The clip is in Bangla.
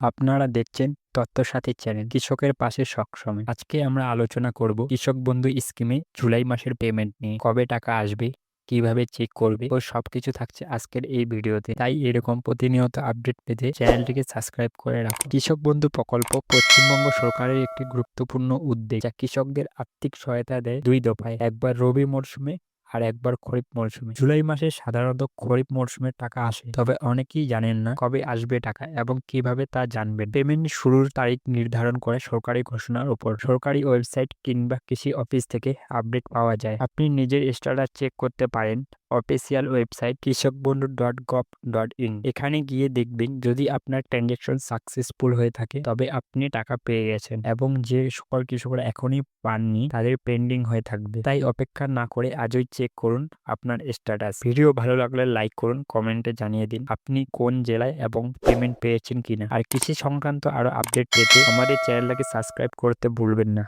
আপনারা দেখছেন তথ্যসাথী চ্যানেল, কৃষকের পাশে সবসময় আজকে আমরা আলোচনা করব কৃষক বন্ধু স্কিমে জুলাই মাসের পেমেন্ট নিয়ে, কবে টাকা আসবে, কীভাবে চেক করবে ও সবকিছু থাকছে আজকের এই ভিডিওতে। তাই এরকম প্রতিনিয়ত আপডেট পেতে চ্যানেলটিকে সাবস্ক্রাইব করে রাখুন। কৃষক বন্ধু প্রকল্প পশ্চিমবঙ্গ সরকারের একটি গুরুত্বপূর্ণ উদ্যোগ, যা কৃষকদের আর্থিক সহায়তা দেয় দুই দফায়। একবার রবি মরশুমে আর একবার খরিফ মৌসুমে জুলাই মাসে সাধারণত খরিফ মরশুমের টাকা আসে, তবে অনেকেই জানেন না কবে আসবে টাকা এবং কীভাবে তা জানবেন। পেমেন্ট শুরুর তারিখ নির্ধারণ করে সরকারি ঘোষণার উপর সরকারি ওয়েবসাইট কিংবা কৃষি অফিস থেকে আপডেট পাওয়া যায়। আপনি নিজের স্ট্যাটাস চেক করতে পারেন। অফিসিয়াল ওয়েবসাইট কৃষক বন্ধু ডট গভ ডট ইন এখানে গিয়ে দেখবেন, যদি আপনার ট্রানজ্যাকশন সাকসেসফুল হয়ে থাকে, তবে আপনি টাকা পেয়ে গেছেন এবং যে সকল কৃষকরা এখনই পাননি, তাদের পেন্ডিং হয়ে থাকবে। তাই অপেক্ষা না করে আজই চেক করুন আপনার স্ট্যাটাস ভিডিও ভালো লাগলে লাইক করুন কমেন্টে জানিয়ে দিন আপনি কোন জেলায় এবং পেমেন্ট পেয়েছেন কিনা। আর কৃষি সংক্রান্ত আরও আপডেট পেতে আমাদের চ্যানেলটাকে সাবস্ক্রাইব করতে ভুলবেন না।